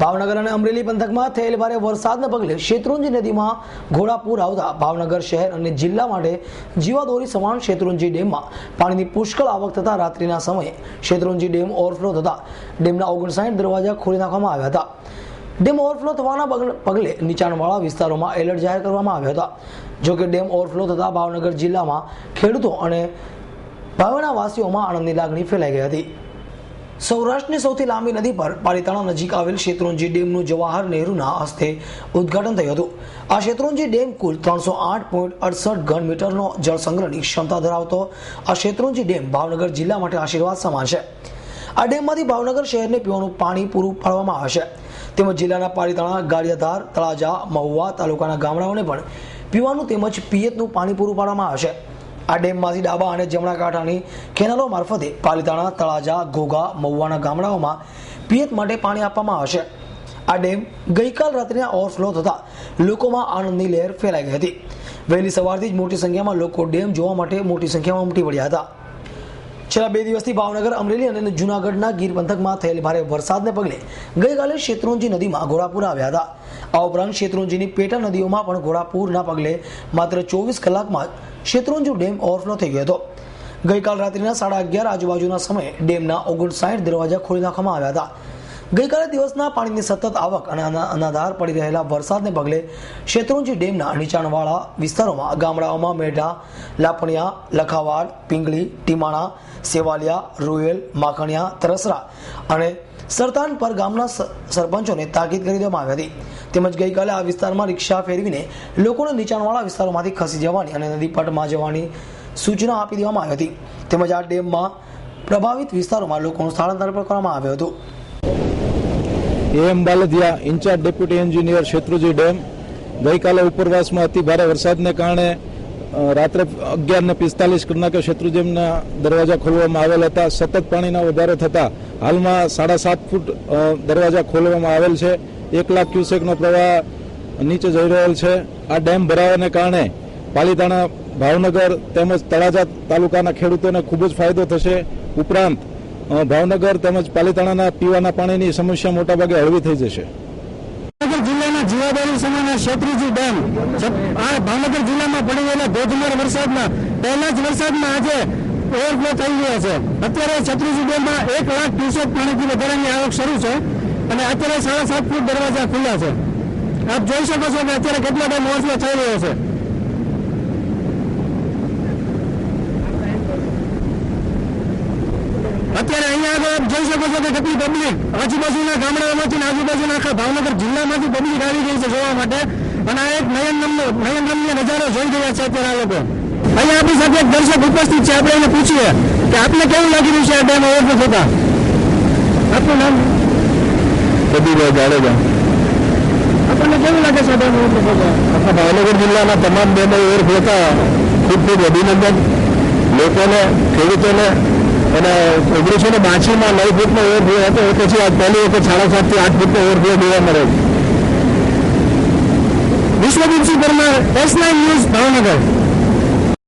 ભાવનગર અને અમરેલી પંથકમાં થયેલ ભારે વરસાદના પગલે શેત્રુંજી નદીમાં ઘોડાપૂર આવતા ભાવનગર શહેર અને જિલ્લા માટે જીવાદોરી સમાન શેત્રુંજી ડેમમાં પાણીની પુષ્કળ આવક થતા રાત્રિના સમયે શેત્રુંજી ડેમ ઓવરફ્લો થતા ડેમના ઓગણસાઠ દરવાજા ખોલી નાખવામાં આવ્યા હતા. ડેમ ઓવરફ્લો થવાના પગલે- નીચાણવાળા વિસ્તારોમાં એલર્ટ જાહેર કરવામાં આવ્યા હતા. જોકે ડેમ ઓવરફ્લો થતા ભાવનગર જિલ્લામાં ખેડૂતો અને ભાવના વાસીઓમાં આનંદની લાગણી ફેલાઈ ગઈ હતી. સૌરાષ્ટ્રની સૌથી લાંબી નદી પર પાલિતાણા નજીક આવેલ શેત્રુંજી ડેમનું જવાહર નહેરુના હસ્તે ઉદ્ઘાટન થયું હતું. આ શેત્રુંજી ડેમ કુલ ત્રણસો આઠ પોઈન્ટ અડસઠ ઘન મીટરનો જળ સંગ્રહની ક્ષમતા ધરાવતો. આ શેત્રુંજી ડેમ ભાવનગર જિલ્લા માટે આશીર્વાદ સમાન છે. આ ડેમમાંથી ભાવનગર શહેરને પીવાનું પાણી પૂરું પાડવામાં આવશે તેમજ જિલ્લાના પાલિતાણા ગાળિયાધાર તળાજા, મહુવા તાલુકાના ગામડાઓને પણ પીવાનું તેમજ પિયતનું પાણી પૂરું પાડવામાં આવશે આ ડેમમાંથી ડાબા અને જમણા કાંઠાની કેનાલો મારફતે પાલિતાણા, તળાજા, ઘોઘા, મહુવાના ગામડાઓમાં પિયત માટે પાણી આપવામાં આવશે આ ડેમ ગઈકાલ રાત્રિના ઓવરફ્લો થતા લોકોમાં આનંદની લહેર ફેલાઈ ગઈ હતી. વહેલી સવારથી જ મોટી સંખ્યામાં લોકો ડેમ જોવા માટે મોટી સંખ્યામાં ઉમટી પડ્યા હતા. છેલ્લા બે દિવસથી ભાવનગર, અમરેલી અને જૂનાગઢના ગીર પંથકમાં થયેલ ભારે વરસાદને પગલે ગઈકાલે શેત્રુંજી નદીમાં ઘોડાપુર આવ્યા હતા. આ ઉપરાંત શેત્રુંજીની પેટા નદીઓમાં પણ ઘોડાપુરના પગલે માત્ર ચોવીસ કલાકમાં જ શેત્રુંજી ડેમ ઓવરફ્લો થઈ ગયો હતો. ગઈકાલ રાત્રિના સાડા અગિયાર આજુબાજુના સમયે ડેમના ઓગણસાઠ દરવાજા ખોલી નાખવામાં આવ્યા હતા. ગઈકાલે દિવસના પાણીની સતત આવક અને અના- અનાધાર પડી રહેલા વરસાદને પગલે શેત્રુંજી ડેમના નીચાણવાળા વિસ્તારોમાં ગામડાઓમાં મેઢા, લાપણિયા, લખાવાડ, પિંગળી, ટીમાણા, સેવાલિયા, રૂયેલ, માખણિયા, તરસરા અને સરતાન પર ગામના સરપંચોને તાકીદ કરી દેવામાં આવી હતી. તેમજ ગઈકાલે આ વિસ્તારમાં રિક્ષા ફેરવીને લોકોને નીચાણવાળા વિસ્તારોમાંથી ખસી જવાની અને નદી પટમાં જવાની સૂચના આપી દેવામાં આવી હતી. તેમજ આ ડેમમાં પ્રભાવિત વિસ્તારોમાં લોકોનું સ્થળાંતર પણ કરવામાં આવ્યું હતું. એમ Baldiya in-charge deputy engineer Shetrunji dam ગઈકાલે ઉપરવાસમાં અતિ ભારે વરસાદને કારણે રાત્રે અગિયાર ને પિસ્તાલીસ કલાકે શત્રુજેમના દરવાજા ખોલવામાં આવેલ હતા. સતત પાણીના વધારો થતા હાલમાં સાડા સાત ફૂટ દરવાજા ખોલવામાં આવેલ છે. એક લાખ ક્યુસેકનો પ્રવાહ નીચે જઈ રહેલ છે. આ ડેમ ભરાવાને કારણે પાલીતાણા, ભાવનગર તેમજ તળાજા તાલુકાના ખેડૂતોને ખૂબ જ ફાયદો થશે. ઉપરાંત ભાવનગર તેમજ પાલીતાણાના પીવાના પાણીની સમસ્યા મોટાભાગે હળવી થઈ જશે. જિલ્લાના જીવાદોરી શેત્રુજી ડેમ આ ભાવનગર જિલ્લામાં પડી ગયેલા ધોધમાર વરસાદમાં, પહેલા જ વરસાદમાં આજે ઓવરફ્લો થઈ ગયો છે. અત્યારે છત્રીજી ડેમમાં એક લાખ ક્યુસેક પાણીથી વધારાની આવક શરૂ છે અને અત્યારે સાડા સાત ફૂટ દરવાજા ખુલ્લા છે. આપ જોઈ શકો છો કે અત્યારે કેટલો ડેમ ઓવરફ્લો થઈ રહ્યો છે. અત્યારે અહીંયા આગળ આપ જોઈ શકો છો કે કેટલી પબ્લિક આજુબાજુના ગામડાઓમાંથી આજુબાજુના આખા ભાવનગર જિલ્લામાંથી પબ્લિક આવી ગઈ છે જોવા માટે. અને આ એક નયન નયન નજારો જોઈ રહ્યા છે અત્યારે આ લોકો. અહીંયા આપણી સાથે એક દર્શક ઉપસ્થિત છે. આપણે એને પૂછીએ કે આપને કેવું લાગી રહ્યું છે આ ડેમ ઓવરફ્લો થતા? આપનું નામ? પ્રદીપભાઈ જાડેજા. આપણને કેવું લાગે છે ડેમ ઓવરફ્લો થતા? આપણા ભાવનગર જિલ્લાના તમામ ડેમો ઓવરફ્લો ખૂબ ખૂબ અભિનંદન. લોકોને ખેડૂતોને અને ઓગણીસો ને બાસીમાં નવ ફૂટનો ઓવરફ્લો હતો, એ પછી આ પહેલી વખત સાડા સાતથી આઠ ફૂટનો ઓવરફ્લો જોવા મળે છે Vishvadipsinh Parmar, S nine news Bhavnagar.